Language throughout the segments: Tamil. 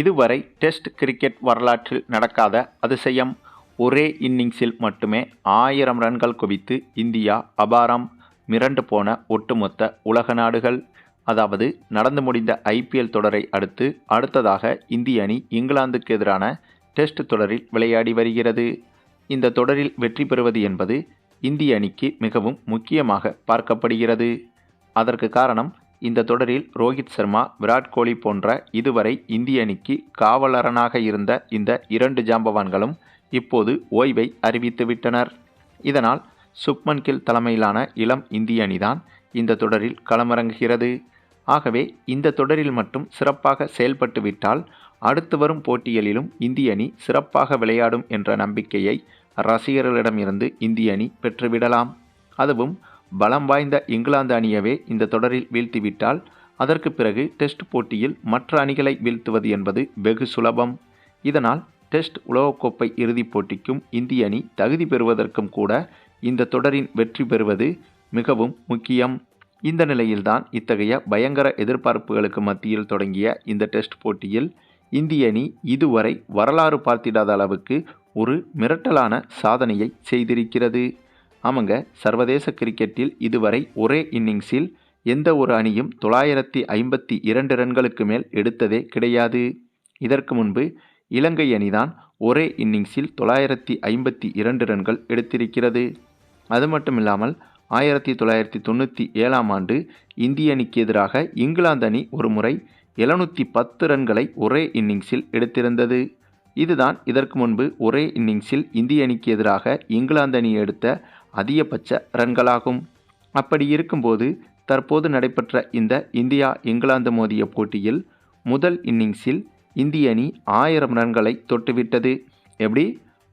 இதுவரை டெஸ்ட் கிரிக்கெட் வரலாற்றில் நடக்காத அதிசயம். ஒரே இன்னிங்ஸில் மட்டுமே ஆயிரம் ரன்கள் குவித்து இந்தியா அபாரம் மிரண்டு போன ஒட்டுமொத்த உலக நாடுகள். அதாவது நடந்து முடிந்த ஐபிஎல் தொடரை அடுத்து அடுத்ததாக இந்திய அணி இங்கிலாந்துக்கு எதிரான டெஸ்ட் தொடரில் விளையாடி வருகிறது. இந்த தொடரில் வெற்றி பெறுவது என்பது இந்திய அணிக்கு மிகவும் முக்கியமாக பார்க்கப்படுகிறது. அதற்கு காரணம் இந்த தொடரில் ரோஹித் சர்மா விராட் கோலி போன்ற இதுவரை இந்திய அணிக்கு காவலரனாக இருந்த இந்த இரண்டு ஜாம்பவான்களும் இப்போது ஓய்வை அறிவித்துவிட்டனர் இதனால் சுப்மன் கில் தலைமையிலான இளம் இந்திய அணிதான் இந்த தொடரில் களமிறங்குகிறது. ஆகவே இந்த தொடரில் மட்டும் சிறப்பாக செயல்பட்டுவிட்டால் அடுத்து வரும் போட்டிகளிலும் இந்திய அணி சிறப்பாக விளையாடும் என்ற நம்பிக்கையை ரசிகர்களிடமிருந்து இந்திய அணி பெற்றுவிடலாம். அதுவும் பலம் வாய்ந்த இங்கிலாந்து அணியவே இந்த தொடரில் வீழ்த்திவிட்டால் அதற்கு பிறகு டெஸ்ட் போட்டியில் மற்ற அணிகளை வீழ்த்துவது என்பது வெகு சுலபம். இதனால் டெஸ்ட் உலகக்கோப்பை இறுதிப் போட்டிக்கும் இந்திய அணி தகுதி பெறுவதற்கும் கூட இந்த தொடரின் வெற்றி பெறுவது மிகவும் முக்கியம். இந்த நிலையில்தான் இத்தகைய பயங்கர எதிர்பார்ப்புகளுக்கு மத்தியில் தொடங்கிய இந்த டெஸ்ட் போட்டியில் இந்திய அணி இதுவரை வரலாறு பார்த்திடாத அளவுக்கு ஒரு மிரட்டலான சாதனையை செய்திருக்கிறது. ஆமாங்க சர்வதேச கிரிக்கெட்டில் இதுவரை ஒரே இன்னிங்ஸில் எந்த ஒரு அணியும் தொள்ளாயிரத்தி ஐம்பத்தி இரண்டு ரன்களுக்கு மேல் எடுத்ததே கிடையாது. இதற்கு முன்பு இலங்கை அணிதான் ஒரே இன்னிங்ஸில் தொள்ளாயிரத்தி ஐம்பத்தி இரண்டு ரன்கள் எடுத்திருக்கிறது. அது மட்டும் இல்லாமல் ஆயிரத்தி தொள்ளாயிரத்தி தொண்ணூற்றி ஏழாம் ஆண்டு இந்திய அணிக்கு எதிராக இங்கிலாந்து அணி ஒரு முறை எழுநூற்றி பத்து ரன்களை ஒரே இன்னிங்ஸில் எடுத்திருந்தது. இதுதான் இதற்கு முன்பு ஒரே இன்னிங்ஸில் இந்திய அணிக்கு எதிராக இங்கிலாந்து அணி எடுத்த அதிகபட்ச ரன்களாகும். அப்படி இருக்கும்போது தற்போது நடைபெற்ற இந்த இந்தியா இங்கிலாந்து மோதிய போட்டியில் முதல் இன்னிங்ஸில் இந்திய அணி ஆயிரம் ரன்களை தொட்டுவிட்டது. எப்படி?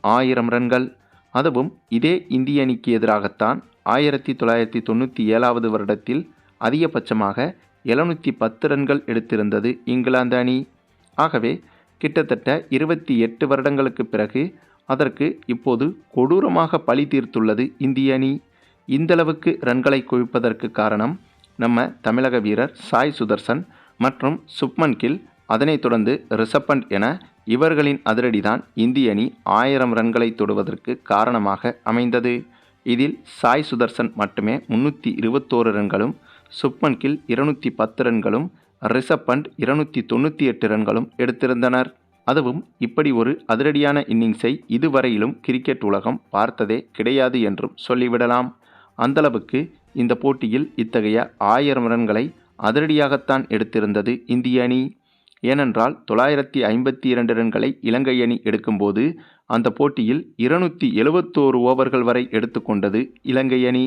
ஆயிரம் ரன்கள். அதுவும் இதே இந்திய அணிக்கு எதிராகத்தான் ஆயிரத்தி தொள்ளாயிரத்தி தொண்ணூற்றி ஏழாவது வருடத்தில் அதிகபட்சமாக எழுநூற்றி பத்து ரன்கள் எடுத்திருந்தது இங்கிலாந்து அணி. ஆகவே கிட்டத்தட்ட இருபத்தி எட்டு வருடங்களுக்கு பிறகு அதற்கு இப்போது கொடூரமாக பழி தீர்த்துள்ளது இந்திய அணி. இந்தளவுக்கு ரன்களை குவிப்பதற்கு காரணம் நம்ம தமிழக வீரர் சாய் சுதர்சன் மற்றும் சுப்மன் கில். அதனைத் தொடர்ந்து ரிஷபண்ட் என இவர்களின் அதிரடிதான் இந்திய அணி ஆயிரம் ரன்களை தொடுவதற்கு காரணமாக அமைந்தது. இதில் சாய் சுதர்சன் மட்டுமே முன்னூற்றி இருபத்தோரு ரன்களும் சுப்மன் கில் இருநூற்றி பத்து ரன்களும் ரிஷப் பண்ட் இருநூற்றி தொண்ணூற்றி எட்டு ரன்களும் எடுத்திருந்தனர். அதுவும் இப்படி ஒரு அதிரடியான இன்னிங்ஸை இதுவரையிலும் கிரிக்கெட் உலகம் பார்த்ததே கிடையாது என்றும் சொல்லிவிடலாம். அந்தளவுக்கு இந்த போட்டியில் இத்தகைய ஆயிரம் ரன்களை அதிரடியாகத்தான் எடுத்திருந்தது இந்திய அணி. ஏனென்றால் தொள்ளாயிரத்தி ஐம்பத்தி இரண்டு ரன்களை இலங்கை அணி எடுக்கும்போது அந்த போட்டியில் இருநூற்றி எழுபத்தோரு ஓவர்கள் வரை எடுத்துக்கொண்டது இலங்கை அணி.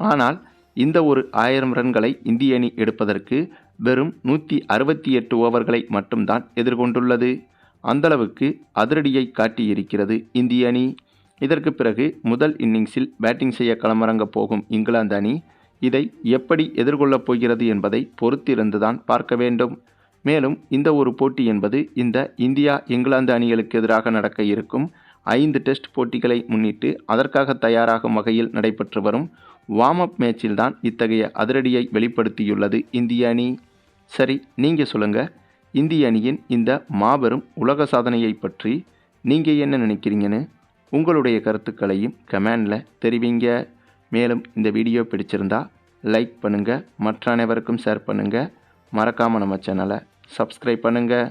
ஆனால் இந்த ஒரு ஆயிரம் ரன்களை இந்திய அணி எடுப்பதற்கு வெறும் நூற்றி அறுபத்தி எட்டு ஓவர்களை மட்டும்தான் எதிர்கொண்டுள்ளது. அந்தளவுக்கு அதிரடியை காட்டியிருக்கிறது இந்திய அணி. இதற்கு பிறகு முதல் இன்னிங்ஸில் பேட்டிங் செய்ய களமிறங்கப் போகும் இங்கிலாந்து அணி இதை எப்படி எதிர்கொள்ளப் போகிறது என்பதை பொறுத்திருந்துதான் பார்க்க வேண்டும். மேலும் இந்த ஒரு போட்டி என்பது இந்த இந்தியா இங்கிலாந்து அணிகளுக்கு எதிராக நடக்க இருக்கும் ஐந்து டெஸ்ட் போட்டிகளை முன்னிட்டு அதற்காக தயாராகும் வகையில் நடைபெற்று வரும் வார்ம் அப் மேட்சில்தான் இத்தகைய அதிரடியை வெளிப்படுத்தியுள்ளது இந்திய அணி. சரி நீங்கள் சொல்லுங்கள் இந்திய அணியின் இந்த மாபெரும் உலக சாதனையை பற்றி நீங்கள் என்ன நினைக்கிறீங்கன்னு உங்களுடைய கருத்துக்களையும் கமெண்டில் தெரிவிங்க. மேலும் இந்த வீடியோ பிடிச்சிருந்தா லைக் பண்ணுங்கள் மற்ற அனைவருக்கும் ஷேர் பண்ணுங்கள் மறக்காமல் நம்ம சேனலை சப்ஸ்கிரைப் பண்ணுங்கள்